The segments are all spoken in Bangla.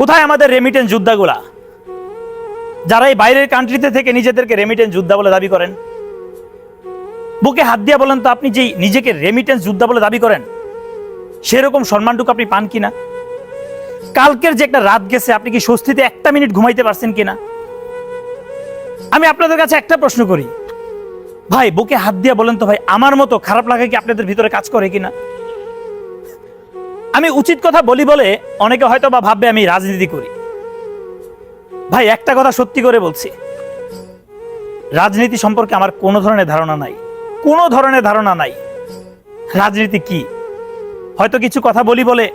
কোথায় আমাদের রেমিটেন্স যোদ্ধাগুলা? যারা এই বাইরের কান্ট্রিতে থেকে নিজেদেরকে রেমিটেন্স যোদ্ধা বলে দাবি করেন, বুকে হাত দিয়ে বলেন তো আপনি যে নিজেকে রেমিটেন্স যোদ্ধা বলে দাবি করেন, সেরকম সম্মানটুকু আপনি পান কিনা? কালকের যে একটা রাত গেছে, আপনি কি স্বস্তিতে একটা মিনিট ঘুমাইতে পারছেন কিনা? আমি আপনাদের কাছে একটা প্রশ্ন করি। ভাই, বুকে হাত দিয়ে বলেন তো ভাই, আমার মতো খারাপ লাগে কি আপনাদের ভিতরে কাজ করে কিনা? আমি উচিত কথা বলি বলে অনেকে হয়তো বা ভাববে আমি রাজনীতি করি। ভাই, একটা কথা সত্যি করে বলছি। রাজনীতি সম্পর্কে আমার কোনো ধরনের ধারণা নাই। কোনো ধরনের ধারণা নাই। রাজনীতি কি? হয়তো কিছু কথা বলি বলে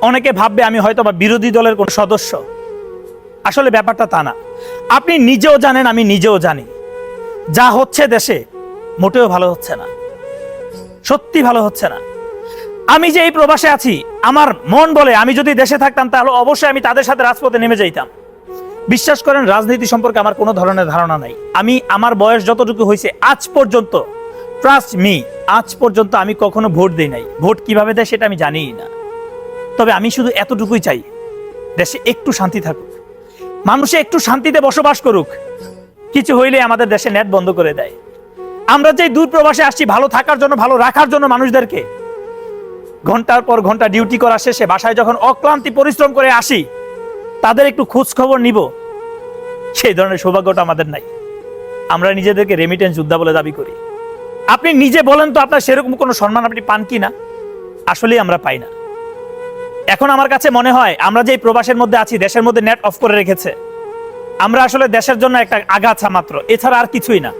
অনেকে ভাববে আমি হয়তো বা বিরোধী দলের কোন সদস্য। আসলে ব্যাপারটা তা না। আপনি নিজেও জানেন, আমি নিজেও জানি। যা হচ্ছে দেশে মোটেও ভালো হচ্ছে না। সত্যি ভালো হচ্ছে না। আমি যে এই প্রবাসে আছি, আমার মন বলে আমি যদি দেশে থাকতাম, তাহলে অবশ্যই আমি তাদের সাথে রাজপথে নেমে যাইতাম। বিশ্বাস করেন, রাজনীতি সম্পর্কে আমার কোনো ধরনের ধারণা নাই। আমি, আমার বয়স যতটুকু হয়েছে, আজ পর্যন্ত ট্রাস্ট মি আজ পর্যন্ত আমি কখনো ভোট দিই নাই। ভোট কীভাবে দেয় সেটা আমি জানিই না। তবে আমি শুধু এতটুকুই চাই, দেশে একটু শান্তি থাকুক। মানুষে একটু শান্তিতে বসবাস করুক। কিছু হইলে আমাদের দেশে নেট বন্ধ করে দেয়। আমরা যে দূর প্রবাসে আসছি, ভালো থাকার জন্য, ভালো রাখার জন্য মানুষদেরকে ঘণ্টার পর ঘণ্টা ডিউটি করা শেষে বাসায় যখন অক্লান্তি পরিশ্রম করে আসি, তাদের একটু খোঁজ খবর নিব। সেই ধরনের সৌভাগ্যটা আমাদের নাই। আমরা নিজেদেরকে রেমিটেন্স যোদ্ধা বলে দাবি করি। আপনি নিজে বলেন তো আপনার সেরকম কোনো সম্মান আপনি পান কি না? আসলেই আমরা পাই না। এখন আমার কাছে মনে হয়, আমরা যে প্রবাসের মধ্যে আছি, দেশের মধ্যে নেট অফ করে রেখেছে। আমরা আসলে দেশের জন্য একটা আগাছা মাত্র, এছাড়া আর কিছুই না।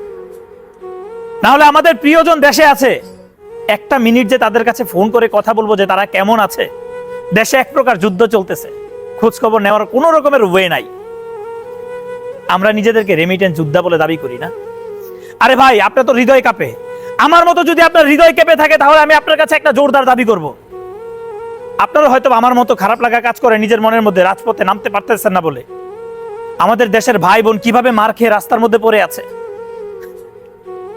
না হলে আমাদের প্রিয়জন দেশে আছে। একটা মিনিট যে তাদের কাছে ফোন করে কথা বলব যে তারা কেমন আছে। দেশে এক প্রকার যুদ্ধ চলতেছে। খোঁজ খবর নেওয়ার কোনো রকমের ওয়ে নাই। আমরা নিজেদেরকে রেমিটেন্স যোদ্ধা বলে দাবি করি না। আরে ভাই, আপনার তো হৃদয় কাঁপে। আমার মতো যদি আপনার হৃদয় কেঁপে থাকে, তাহলে আমি আপনার কাছে একটা জোরদার দাবি করব। আপনারা হয়তো আমার মতো খারাপ লাগা কাজ করে নিজের মনের মধ্যে রাজপথে নামতে পারতেছেন না বলে। আমাদের দেশের ভাই বোন কীভাবে মার খেয়ে রাস্তার মধ্যে পড়ে আছে?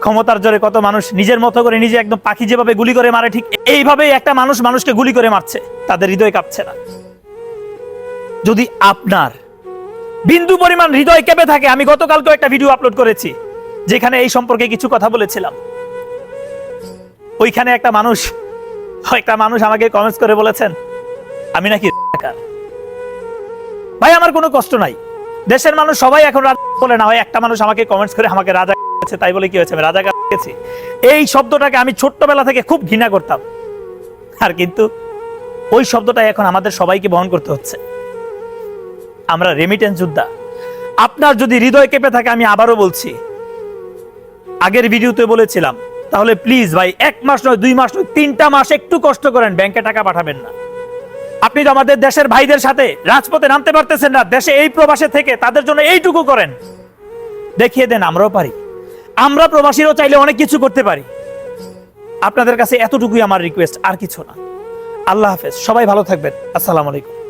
ক্ষমতার জোরে কত মানুষ নিজের মতো করে নিজে একদম পাখি যেভাবে গুলি করে মারে, ঠিক এইভাবেই একটা মানুষ মানুষকে গুলি করে মারছে। তাদের হৃদয় কাঁপছে না। যদি আপনার বিন্দু পরিমাণ হৃদয় কেঁপে থাকে, আমি গতকালকে একটা ভিডিও আপলোড করেছি, যেখানে এই সম্পর্কে কিছু কথা বলেছিলাম। ওইখানে একটা মানুষ একটা মানুষ আমাকে কমেন্টস করে বলেছেন, আমি নাকি ভাই, আমার কোনো কষ্ট নাই। দেশের মানুষ সবাই এখন রাজা বলে না হয়, একটা মানুষ আমাকে কমেন্টস করে আমাকে রাজা তাই বলে কি হয়েছে? আমি রাজা গেছি এই শব্দটাকে আমি ছোট্টবেলা থেকে খুব ঘৃণা করতাম। আর কিন্তু ওই শব্দটা এখন আমাদের সবাইকে বহন করতে হচ্ছে। আমরা রেমিটেন্স যোদ্ধা। আপনার যদি হৃদয় কেঁপে থাকে, আমি আবারও বলছি, আগের ভিডিওতে বলেছিলাম, তাহলে প্লিজ ভাই, এক মাস নয়, দুই মাস নয়, তিনটা মাস একটু কষ্ট করেন ব্যাংকে টাকা পাঠাবেন না। আপনি তো আমাদের দেশের ভাইদের সাথে রাজপথে নামতে পারতেছেন না, দেশে এই প্রবাসে থেকে তাদের জন্য এইটুকু করেন। দেখিয়ে দেন, আমরাও পারি। আমরা প্রবাসীরাও চাইলে অনেক কিছু করতে পারি। আপনাদের কাছে এতটুকুই আমার রিকোয়েস্ট আর কিছু না। আল্লাহ হাফেজ, সবাই ভালো থাকবেন। আসসালামু আলাইকুম।